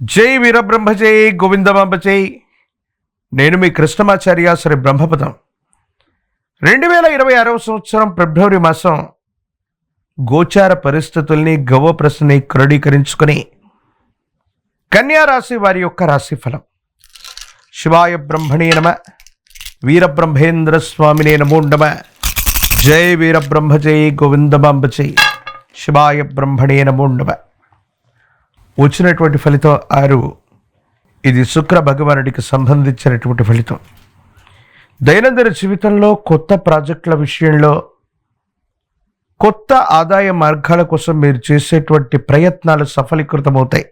జై వీరబ్రహ్మజై జై నేను మీ కృష్ణమాచార్య శ్రీ బ్రహ్మపదం. రెండు వేల ఇరవై ఆరవ సంవత్సరం ఫిబ్రవరి మాసం గోచార పరిస్థితుల్ని గవప్రశ్ని క్రోడీకరించుకొని కన్యారాశి వారి యొక్క రాశి ఫలం శివాయ బ్రహ్మణే నమ వీరబ్రహ్మేంద్ర స్వామినే నమో నమ. జై వీరబ్రహ్మజై జై శివాయ బ్రహ్మణే నమో నమ. వచ్చినటువంటి ఫలితం ఆరు. ఇది శుక్ర భగవానుడికి సంబంధించినటువంటి ఫలితం. దైనందిన జీవితంలో కొత్త ప్రాజెక్టుల విషయంలో కొత్త ఆదాయ మార్గాల కోసం మీరు చేసేటువంటి ప్రయత్నాలు సఫలీకృతమవుతాయి.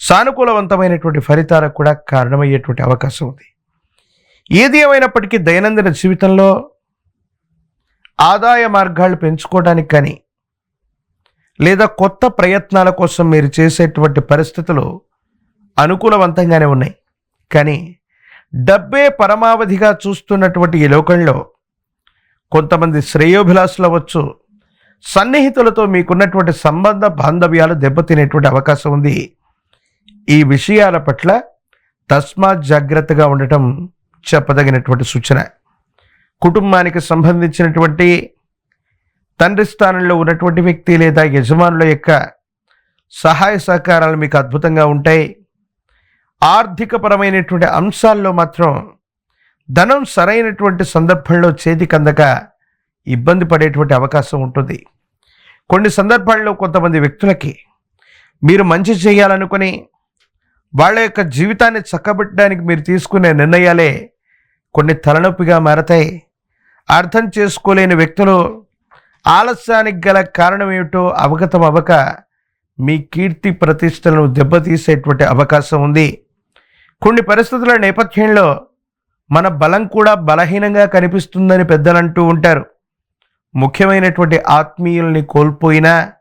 సానుకూలవంతమైనటువంటి ఫలితాలకు కూడా కారణమయ్యేటువంటి అవకాశం ఉంది. ఏది ఏమైనప్పటికీ దైనందిన జీవితంలో ఆదాయ మార్గాలు పెంచుకోవడానికి కానీ లేదా కొత్త ప్రయత్నాల కోసం మీరు చేసేటువంటి పరిస్థితులు అనుకూలవంతంగానే ఉన్నాయి. కానీ డబ్బే పరమావధిగా చూస్తున్నటువంటి ఈ లోకంలో కొంతమంది శ్రేయోభిలాసులు అవ్వచ్చు సన్నిహితులతో మీకున్నటువంటి సంబంధ బాంధవ్యాలు దెబ్బతినేటువంటి అవకాశం ఉంది. ఈ విషయాల పట్ల తస్మా జాగ్రత్తగా ఉండటం చెప్పదగినటువంటి సూచన. కుటుంబానికి సంబంధించినటువంటి తండ్రి స్థానంలో ఉన్నటువంటి వ్యక్తి లేదా యజమానుల యొక్క సహాయ సహకారాలు మీకు అద్భుతంగా ఉంటాయి. ఆర్థికపరమైనటువంటి అంశాల్లో మాత్రం ధనం సరైనటువంటి సందర్భంలో చేతికందక ఇబ్బంది పడేటువంటి అవకాశం ఉంటుంది. కొన్ని సందర్భాల్లో కొంతమంది వ్యక్తులకి మీరు మంచి చేయాలనుకుని వాళ్ళ యొక్క జీవితాన్ని చక్కబెట్టడానికి మీరు తీసుకునే నిర్ణయాలే కొన్ని తలనొప్పిగా మారతాయి. అర్థం చేసుకోలేని వ్యక్తులు ఆలస్యానికి గల కారణం ఏమిటో అవగతం అవ్వక మీ కీర్తి ప్రతిష్టలను దెబ్బతీసేటువంటి అవకాశం ఉంది. కొన్ని పరిస్థితుల నేపథ్యంలో మన బలం కూడా బలహీనంగా కనిపిస్తుందని పెద్దలు అంటూ ఉంటారు. ముఖ్యమైనటువంటి ఆత్మీయుల్ని కోల్పోయినా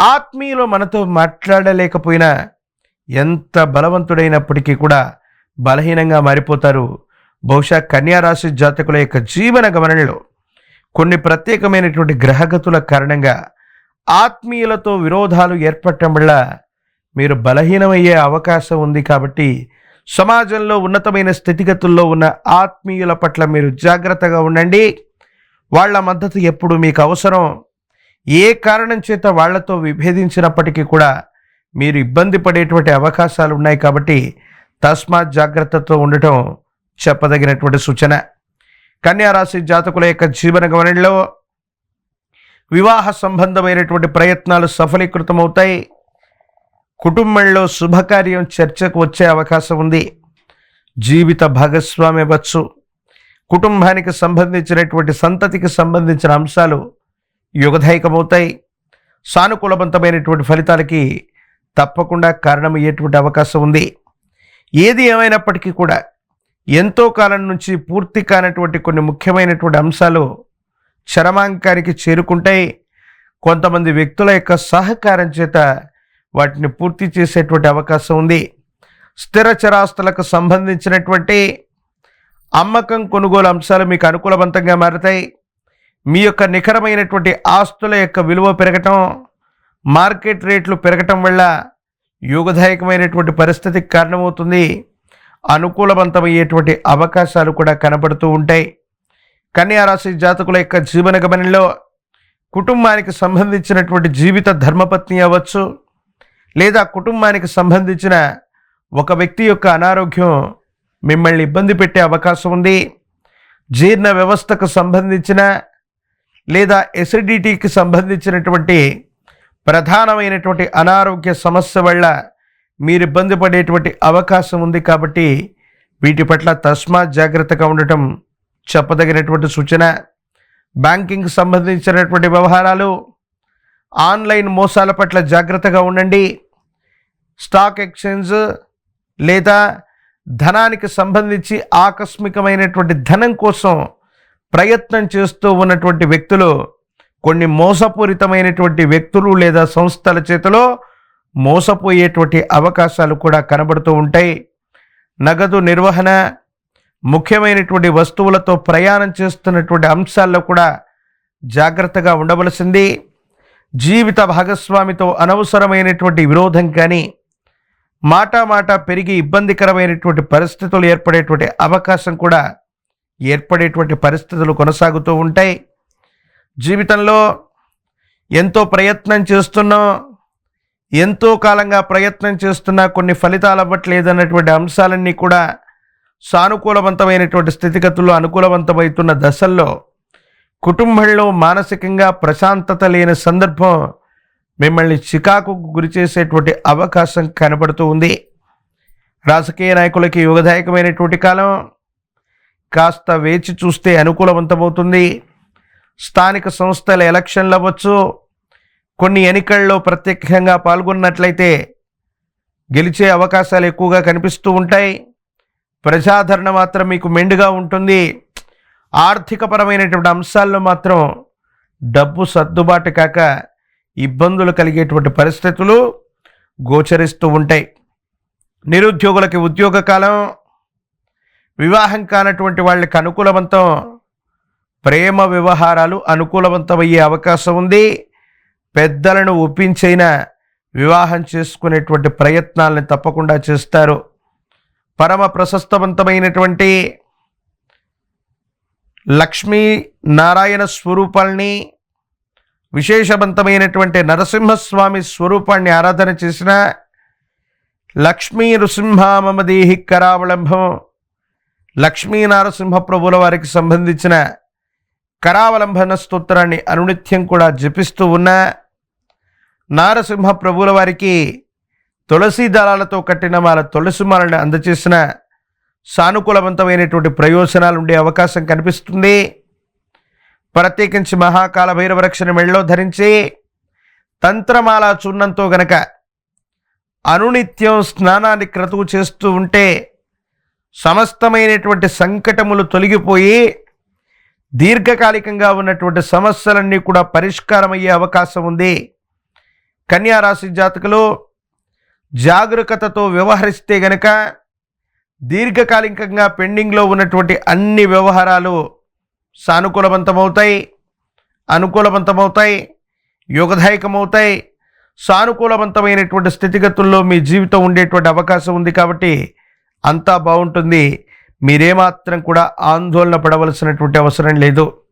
ఆత్మీయులు మనతో మాట్లాడలేకపోయినా ఎంత బలవంతుడైనప్పటికీ కూడా బలహీనంగా మారిపోతారు. బహుశా కన్యారాశి జాతకుల యొక్క జీవన గమనంలో. కొన్ని ప్రత్యేకమైనటువంటి గ్రహగతుల కారణంగా ఆత్మీయులతో విరోధాలు ఏర్పడటం వల్ల మీరు బలహీనమయ్యే అవకాశం ఉంది కాబట్టి సమాజంలో ఉన్నతమైన స్థితిగతుల్లో ఉన్న ఆత్మీయుల పట్ల మీరు జాగ్రత్తగా ఉండండి. వాళ్ళ మద్దతు ఎప్పుడు మీకు అవసరం. ఏ కారణం చేత వాళ్ళతో విభేదించినప్పటికీ కూడా మీరు ఇబ్బంది పడేటువంటి అవకాశాలు ఉన్నాయి కాబట్టి తస్మాత్ జాగ్రత్తతో ఉండటం చెప్పదగినటువంటి సూచన. కన్యారాశి జాతకుల యొక్క జీవన గమనంలో వివాహ సంబంధమైనటువంటి ప్రయత్నాలు సఫలీకృతమవుతాయి. కుటుంబంలో శుభకార్యం చర్చకు వచ్చే అవకాశం ఉంది. జీవిత భాగస్వామి అవ్వచ్చు. కుటుంబానికి సంబంధించినటువంటి సంతతికి సంబంధించిన అంశాలు యుగదాయకమవుతాయి. సానుకూలవంతమైనటువంటి ఫలితాలకి తప్పకుండా కారణమయ్యేటువంటి అవకాశం ఉంది. ఏది ఏమైనప్పటికీ కూడా ఎంతో కాలం నుంచి పూర్తి కానటువంటి కొన్ని ముఖ్యమైనటువంటి అంశాలు చరమాంకానికి చేరుకుంటాయి. కొంతమంది వ్యక్తుల యొక్క సహకారం చేత వాటిని పూర్తి చేసేటువంటి అవకాశం ఉంది. స్థిర చరాస్తులకు సంబంధించినటువంటి అమ్మకం కొనుగోలు అంశాలు మీకు అనుకూలవంతంగా మారతాయి. మీ యొక్క నిఖరమైనటువంటి ఆస్తుల యొక్క విలువ పెరగటం మార్కెట్ రేట్లు పెరగటం వల్ల యోగదాయకమైనటువంటి పరిస్థితికి కారణమవుతుంది. అనుకూలవంతమయ్యేటువంటి అవకాశాలు కూడా కనబడుతూ ఉంటాయి. కన్యారాశి జాతకుల యొక్క జీవన గమనంలో కుటుంబానికి సంబంధించినటువంటి జీవిత ధర్మపత్ని అవ్వచ్చు లేదా కుటుంబానికి సంబంధించిన ఒక వ్యక్తి యొక్క అనారోగ్యం మిమ్మల్ని ఇబ్బంది పెట్టే అవకాశం ఉంది. జీర్ణ వ్యవస్థకు సంబంధించిన లేదా ఎసిడిటీకి సంబంధించినటువంటి ప్రధానమైనటువంటి అనారోగ్య సమస్య వల్ల మీరు ఇబ్బంది పడేటువంటి అవకాశం ఉంది కాబట్టి వీటి పట్ల తస్మాత్ జాగ్రత్తగా ఉండటం చెప్పదగినటువంటి సూచన. బ్యాంకింగ్ సంబంధించినటువంటి వ్యవహారాలు ఆన్లైన్ మోసాల పట్ల జాగ్రత్తగా ఉండండి. స్టాక్ ఎక్స్చేంజ్ లేదా ధనానికి సంబంధించి ఆకస్మికమైనటువంటి ధనం కోసం ప్రయత్నం చేస్తూ ఉన్నటువంటి వ్యక్తులు కొన్ని మోసపూరితమైనటువంటి వ్యక్తులు లేదా సంస్థల చేతిలో మోసపోయేటువంటి అవకాశాలు కూడా కనబడుతూ ఉంటాయి. నగదు నిర్వహణ ముఖ్యమైనటువంటి వస్తువులతో ప్రయాణం చేస్తున్నటువంటి అంశాల్లో కూడా జాగ్రత్తగా ఉండవలసింది. జీవిత భాగస్వామితో అనవసరమైనటువంటి విరోధం కానీ మాటా మాట పెరిగి ఇబ్బందికరమైనటువంటి పరిస్థితులు ఏర్పడేటువంటి అవకాశం కూడా ఏర్పడేటువంటి పరిస్థితులు కొనసాగుతూ ఉంటాయి. జీవితంలో ఎంతో ప్రయత్నం చేస్తున్నాం. ఎంతో కాలంగా ప్రయత్నం చేస్తున్నా కొన్ని ఫలితాలు అవ్వట్లేదన్నటువంటి అంశాలన్నీ కూడా సానుకూలవంతమైనటువంటి స్థితిగతుల్లో అనుకూలవంతమవుతున్న దశల్లో కుటుంబంలో మానసికంగా ప్రశాంతత లేని సందర్భం మిమ్మల్ని చికాకుకు గురి చేసేటువంటి అవకాశం కనబడుతూ ఉంది. రాజకీయ నాయకులకి యుగదాయకమైనటువంటి కాలం కాస్త వేచి చూస్తే అనుకూలవంతమవుతుంది. స్థానిక సంస్థల ఎలక్షన్లు అవ్వచ్చు కొన్ని ఎన్నికల్లో ప్రత్యక్షంగా పాల్గొన్నట్లయితే గెలిచే అవకాశాలు ఎక్కువగా కనిపిస్తూ ఉంటాయి. ప్రజాదరణ మాత్రం మీకు మెండుగా ఉంటుంది. ఆర్థికపరమైనటువంటి అంశాల్లో మాత్రం డబ్బు సర్దుబాటు కాక ఇబ్బందులు కలిగేటువంటి పరిస్థితులు గోచరిస్తూ ఉంటాయి. నిరుద్యోగులకి ఉద్యోగ కాలం వివాహం కానటువంటి వాళ్ళకి అనుకూలవంతం ప్రేమ వ్యవహారాలు అనుకూలవంతమయ్యే అవకాశం ఉంది. పెద్దలను ఒప్పించైనా వివాహం చేసుకునేటువంటి ప్రయత్నాలను తప్పకుండా చేస్తారు. పరమ ప్రశస్తవంతమైనటువంటి లక్ష్మీ నారాయణ స్వరూపాల్ని విశేషవంతమైనటువంటి నరసింహస్వామి స్వరూపాన్ని ఆరాధన చేసిన లక్ష్మీ నృసింహామదేహి కరావలంబం లక్ష్మీ నారసింహ ప్రభుల వారికి సంబంధించిన కరావలంబన స్తోత్రాన్ని అనునిత్యం కూడా జపిస్తూ ఉన్న నారసింహ ప్రభుల వారికి తులసి దళాలతో కట్టిన మాల తులసి మాలను అందచేసిన సానుకూలవంతమైనటువంటి ప్రయోజనాలు ఉండే అవకాశం కనిపిస్తుంది. ప్రత్యేకించి మహాకాల భైరవరక్షణ మెళ్ళలో ధరించి తంత్రమాల చూర్ణంతో గనక అనునిత్యం స్నానాన్ని క్రతువు చేస్తూ ఉంటే సమస్తమైనటువంటి సంకటములు తొలగిపోయి దీర్ఘకాలికంగా ఉన్నటువంటి సమస్యలన్నీ కూడా పరిష్కారమయ్యే అవకాశం ఉంది. కన్యారాశి జాతకులు జాగరూకతతో వ్యవహరిస్తే గనక దీర్ఘకాలికంగా పెండింగ్లో ఉన్నటువంటి అన్ని వ్యవహారాలు సానుకూలవంతమవుతాయి అనుకూలవంతమవుతాయి యోగదాయకమవుతాయి. సానుకూలవంతమైనటువంటి స్థితిగతుల్లో మీ జీవితం ఉండేటువంటి అవకాశం ఉంది కాబట్టి అంతా బాగుంటుంది. మీరేమాత్రం కూడా ఆందోళన పడవలసినటువంటి అవసరం లేదు.